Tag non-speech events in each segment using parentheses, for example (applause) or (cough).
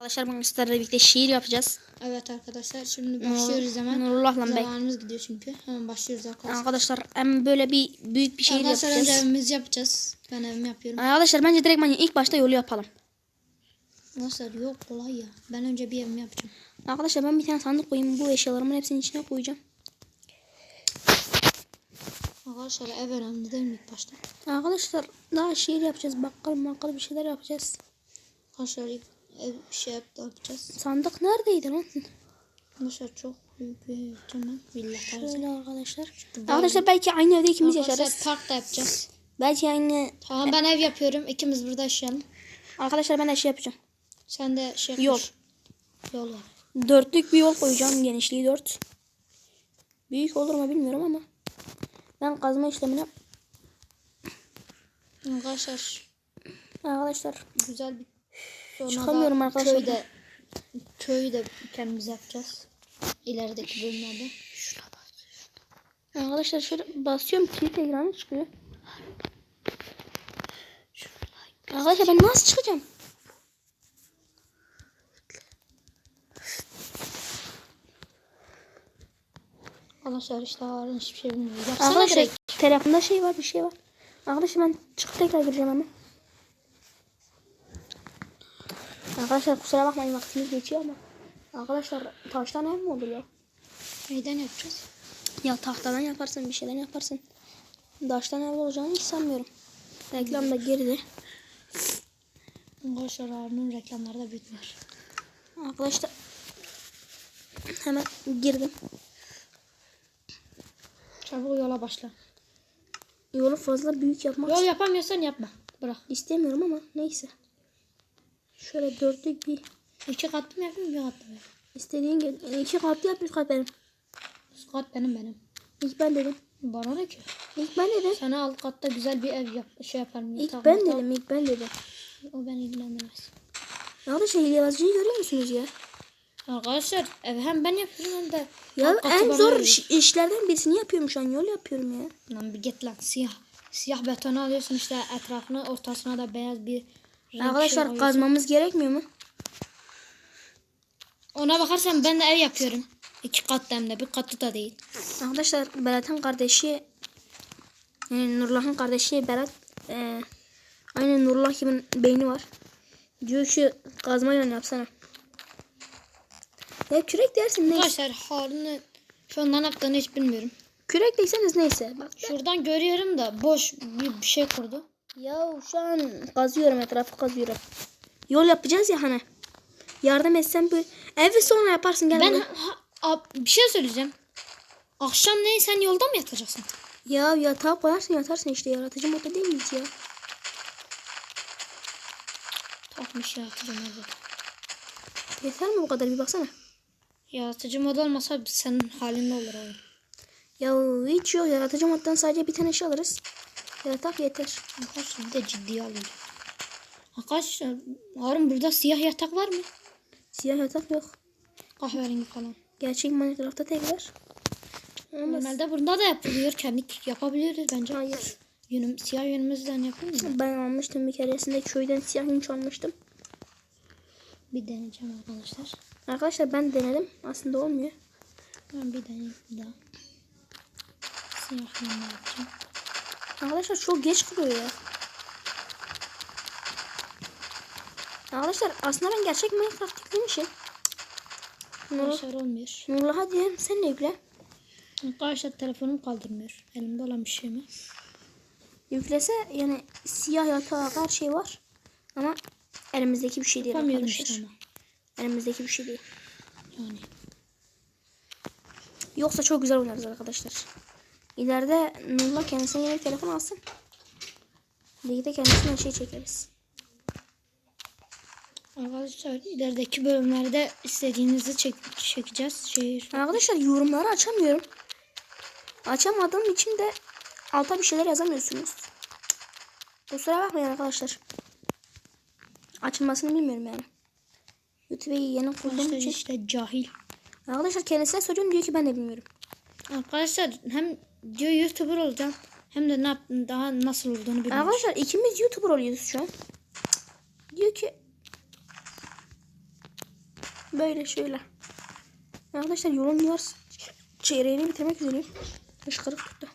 Arkadaşlar bugün sizlerle birlikte şiir yapacağız. Evet arkadaşlar şimdi başlıyoruz hemen. Nurullah'la ben. Zamanımız gidiyor çünkü. Hemen başlıyoruz arkadaşlar. Arkadaşlar hem böyle bir büyük bir şiir arkadaşlar önce yapacağız. evimizi yapacağız. Ben evimi yapıyorum. Arkadaşlar bence direkt ben ilk başta yolu yapalım. Arkadaşlar yok kolay ya. Ben önce bir evimi yapacağım. Arkadaşlar ben bir tane sandık koyayım. Bu eşyalarımın hepsinin içine koyacağım. Arkadaşlar ev önemli değil mi ilk başta? Arkadaşlar daha şiir yapacağız. Bakkal bakkal bir şeyler yapacağız. Arkadaşlar ilk ev şey yap, yapacağız. Sandık neredeydi lan? Arkadaşlar çok büyük bir tamam villa tarzı. Şöyle arkadaşlar. Arkadaşlar belki aynı evde ikimiz Arkadaşlar yaşarız. park da yapacağız. Belki aynı... Tamam ben ev yapıyorum. İkimiz burada yaşayalım. Arkadaşlar ben de şey yapacağım. Sen de şey yap. Yol. Yol yap. Dörtlük bir yol koyacağım. Genişliği dört. Büyük olur mu bilmiyorum ama. Ben kazma işlemini Arkadaşlar Arkadaşlar güzel bir sonra Çıkamıyorum da arkadaşlar. Köyde, köyü de kendimiz yapacağız. İlerideki bölümlerde. Arkadaşlar şöyle basıyorum kilit ekranı çıkıyor. Arkadaşlar ben nasıl çıkacağım? Arkadaşlar işte Harun hiçbir şey bilmiyor. Yapsana Arkadaşlar direkt. telefonda şey var bir şey var. Arkadaşlar ben çıkıp tekrar gireceğim hemen. Arkadaşlar kusura bakmayın vaktimiz geçiyor ama. Arkadaşlar taştan ev mi olur ya? Neyden yapacağız? Ya tahtadan yaparsın bir şeyden yaparsın. Taştan ev olacağını hiç sanmıyorum. Reklam da geride. Arkadaşlar Harun'un reklamları da bitmiyor. Arkadaşlar hemen girdim. Çabuk yola başla. Yolu fazla büyük yapmak Yol yapamıyorsan yapma. Bırak. istemiyorum ama neyse. Şöyle dörtlük bir İki katlı mı yapayım bir katlı mı istediğin gibi. İki katlı yap üst kat benim. Üst kat benim benim. İlk ben dedim. Bana ne ki? İlk ben dedim. Sana alt katta güzel bir ev yap şey yaparım. İlk Yatak, ben dedim. ilk ben dedim. O beni ilgilendirmez. Arkadaşlar hilebazcıyı görüyor musunuz ya? Arkadaşlar ev hem ben yapıyorum hem de Ya en zor iş- işlerden birisini yapıyorum şu an. Yol yapıyorum ya. Lan bir git lan siyah. Siyah betonu alıyorsun işte etrafına ortasına da beyaz bir şey Arkadaşlar kazmamız gerekmiyor mu? Ona bakarsan ben de ev yapıyorum. İki katlı hem de bir katlı da değil. Arkadaşlar Berat'ın kardeşi yani Nurullah'ın kardeşi Berat e, aynı Nurullah gibi beyni var. Diyor ki kazmayla yapsana. Ya kürek dersin neyse. Arkadaşlar Harun'un şu an ne yaptığını hiç bilmiyorum. Kürek deyseniz neyse. Bak. Şuradan görüyorum da boş bir, bir şey kurdu. Ya şu an kazıyorum etrafı kazıyorum. Yol yapacağız ya hani. Yardım etsem bir evi sonra yaparsın gel. Ben ha, ha- bir şey söyleyeceğim. Akşam ne sen yolda mı yatacaksın? Ya yatağa koyarsın yatarsın işte yaratıcı moda değil miyiz ya? Takmış yaratıcı mod. Yeter mi bu kadar bir baksana. Yaratıcı mod olmasa senin halin ne olur oğlum? Ya hiç yok yaratıcı moddan sadece bir tane şey alırız. Yatak yeter. Arkadaşlar bir de ciddiye alıyor. Arkadaşlar Harun burada siyah yatak var mı? Siyah yatak yok. Kahverengi falan. Gerçek Minecraft'ta tek var. Ama Normalde bunda da yapılıyor. Kendi yapabiliriz bence. hayır. Yünüm, siyah yünümüzden yapayım mı? Ben almıştım bir keresinde köyden siyah yünç almıştım. Bir deneyeceğim arkadaşlar. Arkadaşlar ben denedim. Aslında olmuyor. Ben bir deneyeyim daha. Siyah yünle yapacağım. Arkadaşlar çok geç kuruyor ya. Arkadaşlar aslında ben gerçek Minecraft yüklemişim. Arkadaşlar olmuyor. Nurullah diyelim sen de yükle. Arkadaşlar telefonum kaldırmıyor. Elimde olan bir şey mi? Yüklese yani siyah yatağı her şey var. Ama elimizdeki bir şey değil Yapamıyorum arkadaşlar. işte. Elimizdeki bir şey değil. Yani. Yoksa çok güzel oynarız arkadaşlar. İleride Nurullah kendisine yeni bir telefon alsın. Birlikte kendisine şey çekeriz. Arkadaşlar ilerideki bölümlerde istediğinizi çek çekeceğiz. Şey, Arkadaşlar yorumları açamıyorum. Açamadığım için de alta bir şeyler yazamıyorsunuz. Kusura bakmayın arkadaşlar. Açılmasını bilmiyorum yani. YouTube'u yeni kurduğum için. işte cahil. Arkadaşlar kendisine soruyorum diyor ki ben de bilmiyorum. Arkadaşlar hem diyor YouTuber olacağım hem de ne yap- daha nasıl olduğunu bilmiyorum. Arkadaşlar ikimiz YouTuber oluyoruz şu an. Diyor ki Böyle şöyle. Arkadaşlar yarısı çeyreğini bitirmek üzereyim. Hışkırık tuttu.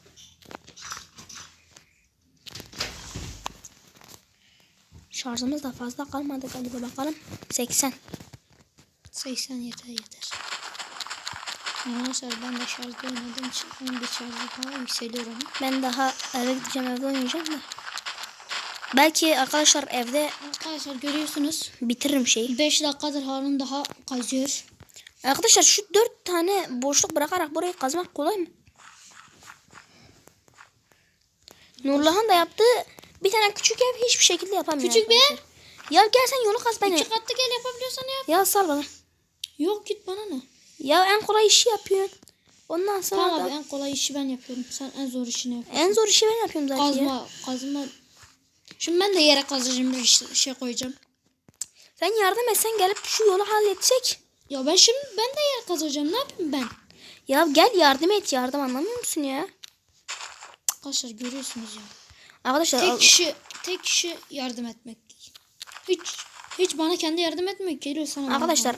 Şarjımız da fazla kalmadı galiba bakalım. 80. 80 yeter yeter. Arkadaşlar ben de şarjda oynadığım için onun bir şarjı daha yükseliyor ama. Ben daha eve gideceğim evde oynayacağım da. Belki arkadaşlar evde Arkadaşlar görüyorsunuz. bitiririm şeyi. 5 dakikadır Harun daha kazıyor. Arkadaşlar şu dört tane boşluk bırakarak burayı kazmak kolay mı? Nurluhan da yaptığı bir tane küçük ev hiçbir şekilde yapamıyor. Küçük bir ev? Ya gel sen yolu kaz ben. İki katlı gel yapabiliyorsan yap. Ya sal bana. Yok git bana ne? Ya en kolay işi yapıyorsun. Ondan sonra Tamam da abi en kolay işi ben yapıyorum. Sen en zor işini yap. en zor işi ben yapıyorum zaten ya. Kazma, kazma. Şimdi ben de yere kazacağım bir şey- koyacağım. Sen yardım etsen gelip şu yolu halledecek. Ya ben şimdi ben de yer kazacağım. Ne yapayım ben? Ya gel yardım et yardım anlamıyor musun ya? Arkadaşlar görüyorsunuz ya. Arkadaşlar al- Tek kişi tek kişi yardım etmek. Hiç hiç bana kendi yardım etmek geliyor sana. Arkadaşlar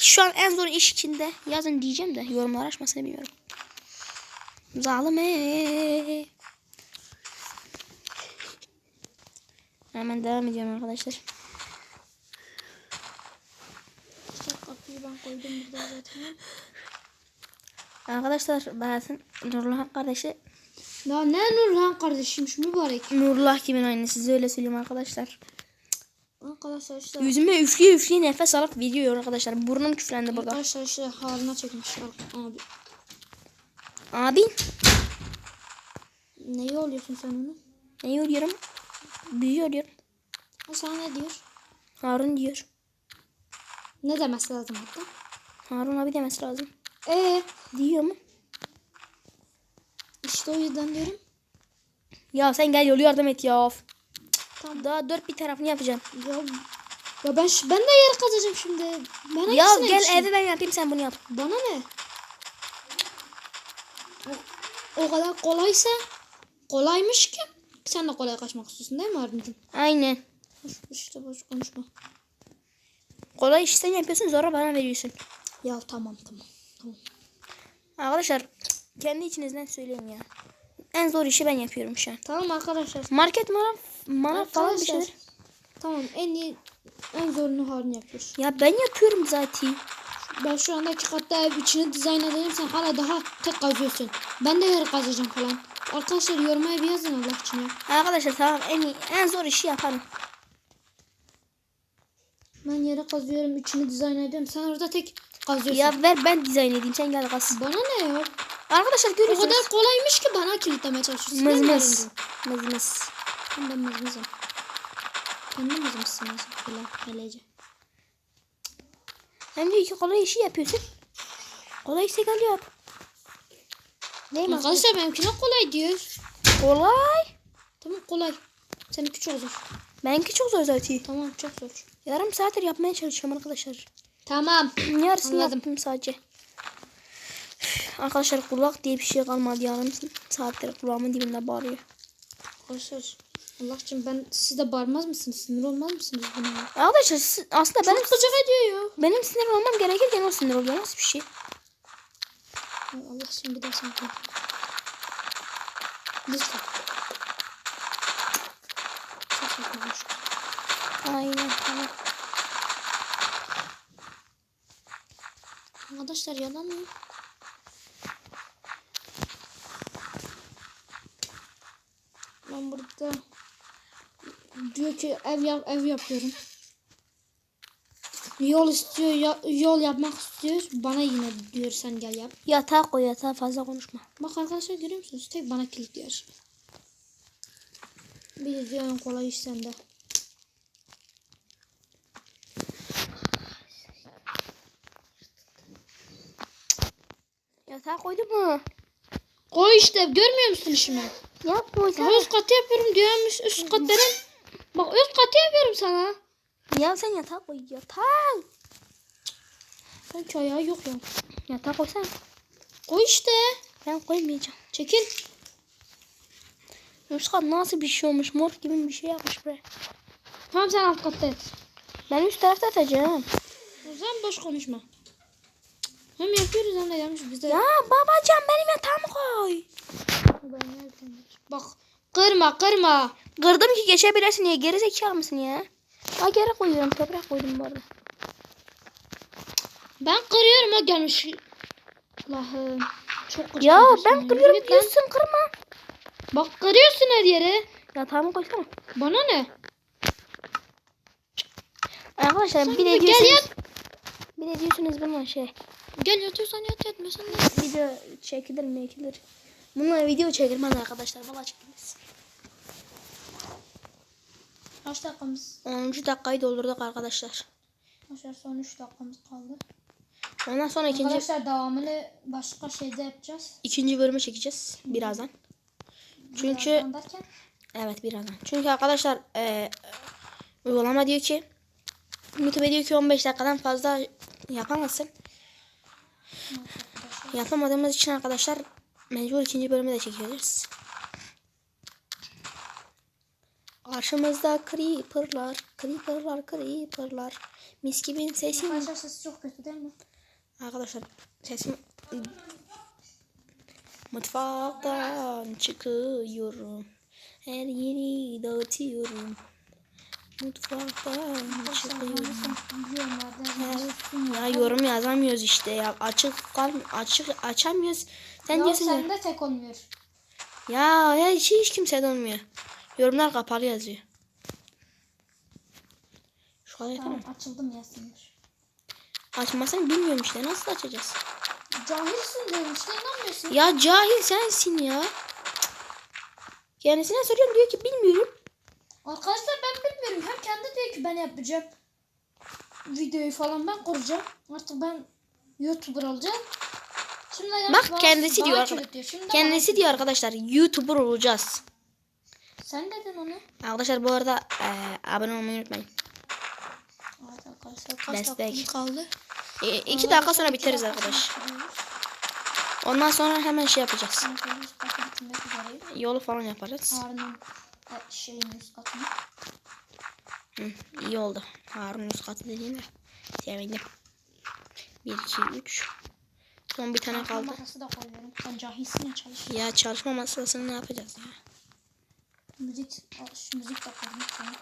şu an en zor iş içinde yazın diyeceğim de yorumlar açmasını bilmiyorum. Zalime. Hemen devam ediyorum arkadaşlar. kapıyı ben koydum burada zaten. Arkadaşlar Berat'ın Nurullah kardeşi Ya ne Nurhan kardeşimmiş mübarek. Nurullah kimin aynı size öyle söyleyeyim arkadaşlar. Arkadaşlar işte. Yüzüme üflüye üflüye nefes alıp video arkadaşlar. Burnum küflendi burada. Arkadaşlar işte haline çekmiş abi. Abi Neyi oluyorsun sen onu? ne yoruyorum? Büyüyor diyor. O sana ne diyor? Harun diyor. Ne demesi lazım hatta? Harun abi demesi lazım. Ee, Diyor mu? işte o yüzden diyorum. Ya sen gel yolu yardım et ya. Of. Tamam. Daha dört bir tarafını yapacağım. Ya, ya ben ben de yer kazacağım şimdi. Ben Ya gel yetişeyim? evi ben yapayım sen bunu yap. Bana ne? O, o kadar kolaysa kolaymış ki sen de kolay kaçmak istiyorsun değil mi Harun'cum? Aynen. İşte boş konuşma. Kolay işi sen yapıyorsun sonra bana veriyorsun. Ya tamam tamam. tamam. Arkadaşlar kendi içinizden söyleyeyim ya. En zor işi ben yapıyorum şu an. Tamam arkadaşlar. Market manav, manav falan bir şeyler. Tamam en iyi en zorunu Harun yapıyor. Ya ben yapıyorum zaten. Ben şu anda katta ev içini dizayn edeyim sen hala daha tek kazıyorsun. Ben de yer kazacağım falan. Arkadaşlar yoruma bir yazın Allah için ya. Arkadaşlar tamam en iyi, en zor işi yaparım. Ben yere kazıyorum içini dizayn ediyorum. Sen orada tek kazıyorsun. Ya ver ben dizayn edeyim sen gel kas. Bana ne ya? Arkadaşlar O görüyorsunuz. kadar kolaymış ki bana kilitlemeye çalışıyorsun. Mız mız. Mız mız. Ben de mızmızım. Sen de mızmızsın mesela. Helece. Hem de iki kolay işi yapıyorsun. Kolay ise gel yap. Mi? Arkadaşlar benimkine kolay diyor. Kolay. Tamam kolay. Seninki çok zor. Benimki çok zor zaten. Tamam çok zor. Yarım saattir yapmaya çalışıyorum arkadaşlar. Tamam. (clears throat) Yarısını Anladım. yaptım sadece. (sighs) Arkadaşlar kulak diye bir şey kalmadı yarım saattir kulağımın dibinde bağırıyor. Arkadaşlar Allah için ben siz de bağırmaz mısınız? Sinir olmaz mısınız buna? Arkadaşlar siz- aslında benim Çok sıcak ediyor ya. benim sinir olmam gerekirken o sinir oluyor. Nasıl bir şey? Ay Allah için bir daha sen koy. Lütfen. Çok saçmamış. Aynen tamam. Arkadaşlar yalan mı? Ben burada diyor ki ev yap ev yapıyorum. Yol istiyor, ya- yol yapmak istiyor. Bana yine diyor sen gel yap. Yatağa koy yatağa fazla konuşma. Bak arkadaşlar görüyor musunuz? Tek bana kilitliyor. Bir de diyor en kolay iş sende. Yatağa koydun mu? Koy işte görmüyor musun işimi? Yap Ya koysana. üst katı yapıyorum diyorum üst, üst kat veren. Bak üst katı yapıyorum sana. Ya sen yatağa koy yatağa. Sen ayağı yok ya. Yatağa koysana. Koy işte. Ben koymayacağım. Çekil. Üst nasıl bir şey olmuş? Mor gibi bir şey yapmış buraya. Tamam sen alt katta et. Ben üst tarafta atacağım. O zaman boş konuşma. Hem yapıyoruz hem de yanlış biz de. Ya babacan benim yatağımı koy. Bak kırma kırma. Kırdım ki geçebilirsin diye geri zekalı mısın ya? Ha geri koyuyorum toprak koydum bu arada. Ben kırıyorum ha gelmiş. Allah'ım. Çok Ya ben ya. kırıyorum Git lan. diyorsun kırma. Bak kırıyorsun her yere. Yatağımı koysana. Bana ne? Arkadaşlar Sen bir de diyorsunuz. yat. Bir de diyorsunuz bununla şey. Gel yatıyorsan yat yatmıyorsan. Video çekilir mi çekilir. Bununla video çekilmez arkadaşlar. Valla çekilmez. Kaç dakikamız? 10. dakikayı doldurduk arkadaşlar. Arkadaşlar son 3 dakikamız kaldı. Ondan sonra ikinci Arkadaşlar devamını başka şeyde yapacağız. ikinci bölümü çekeceğiz birazdan. Çünkü Birazdan derken, evet birazdan. Çünkü arkadaşlar eee uygulama diyor ki YouTube diyor ki 15 dakikadan fazla yapamazsın. Yapamadığımız için arkadaşlar mecbur ikinci bölümü de çekiyoruz. Karşımızda creeperlar, creeperlar, creeperlar. Mis gibi sesim. Arkadaşlar sesi çok kötü değil mi? Arkadaşlar sesim mutfaktan çıkıyorum. Her yeri dağıtıyorum. Mutfaktan çıkıyorum. Ya yorum yazamıyoruz işte ya. Açık kal açık açamıyoruz. Sen Ya diyorsun ya. sende tek olmuyor. Ya hiç, hiç kimse de olmuyor. Yorumlar kapalı yazıyor. Şu mi? Tamam açıldım ya sinir. Açmasını bilmiyorum işte. Nasıl açacağız? Cahilsin diyorum işte inanmıyorsun. Ya cahil sensin ya. Kendisine soruyorum diyor ki bilmiyorum. Arkadaşlar ben bilmiyorum. Hem kendi diyor ki ben yapacağım. Videoyu falan ben kuracağım. Artık ben YouTuber olacağım. Şimdi Bak bana- kendisi diyor arkadaşlar. Şimdi de Kendisi diyor arkadaşlar YouTuber olacağız. Sen dedin onu. Arkadaşlar bu arada eee, abone olmayı unutmayın. Evet arkadaşlar kaç Destek. kaldı? E, iki dakika sonra biteriz arkadaş. Ondan sonra hemen şey yapacağız. Yolu falan yaparız. Harun'un e, şeyin üst katını. Hı, iyi oldu. Harun üst katı dediğine sevindim. 1, 2, 3. Son bir tane kaldı. Masası da koyuyorum. Sen cahilsin ya çalış. Ya çalışma masasını ne yapacağız ya? Müzik, şu müzik de. Tamam.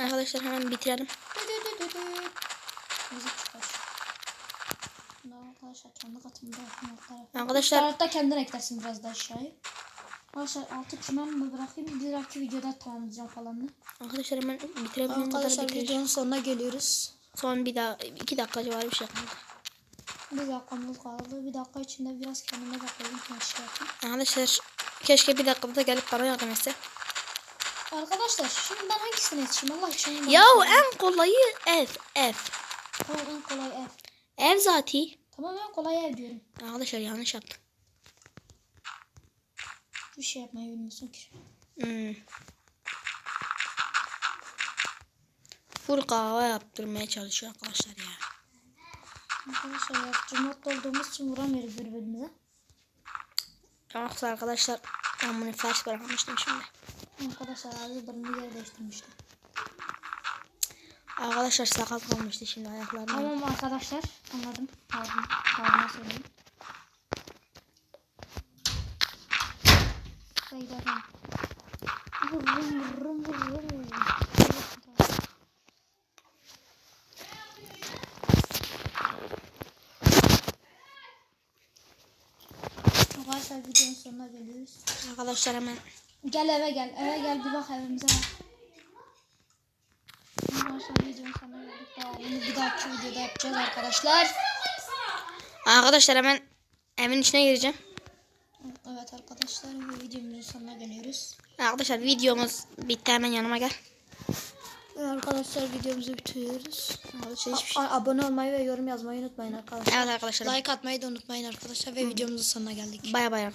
Arkadaşlar hemen bitirelim. Müzik çıkar. Arkadaşlar kendi katımda. Arkadaşlar- Üst tarafta kendin eklersin biraz da aşağıya. Arkadaşlar altı çimen bırakayım? Bir dahaki videoda tamamlayacağım falanını. Arkadaşlar hemen bitirebildiğim kadar Arkadaşlar videonun sonuna geliyoruz. Son bir daha iki dakika civarı bir şey kaldı. Bir dakikamız kaldı. Bir dakika içinde biraz kendime de koyayım. şey. Arkadaşlar keşke bir dakikada da gelip bana yardım etse. Arkadaşlar şimdi ben hangisini yetişeyim? Allah için. Ya en kolayı ev. Ev. Tamam en kolay ev. Ev zati. Tamam en kolay ev diyorum. Arkadaşlar yanlış yaptım. Bir şey yapmayı bilmiyorsun ki. Hmm. Full kahve yaptırmaya çalışıyor arkadaşlar ya. Arkadaşlar modda olduğumuz için vuramıyoruz birbirimize. Yoksa arkadaşlar ben bunu flash bırakmıştım şimdi. Arkadaşlar burnu yer değiştirmiştim. Arkadaşlar sakat kalmıştı şimdi ayaklarım. Tamam arkadaşlar anladım. Harun, Harun'a söyleyeyim. Sayılarım. Vurum vurum vurum. Arkadaşlar videonun sonuna geliyoruz. Arkadaşlar hemen Gel eve gel. Eve gel bir bak evimize bak. Arkadaşlar videonun sonuna geldik. Devamını bir dahaki videoda yapacağız arkadaşlar. Arkadaşlar hemen evin içine gireceğim. Evet arkadaşlar videomuzun sonuna geliyoruz. Arkadaşlar videomuz bitti hemen yanıma gel. Arkadaşlar videomuzu bitiriyoruz. Arkadaşlar hiçbir şey. Abone olmayı ve yorum yazmayı unutmayın arkadaşlar. Evet arkadaşlar. Like atmayı da unutmayın arkadaşlar ve videomuzun sonuna geldik. Baya arkadaşlar.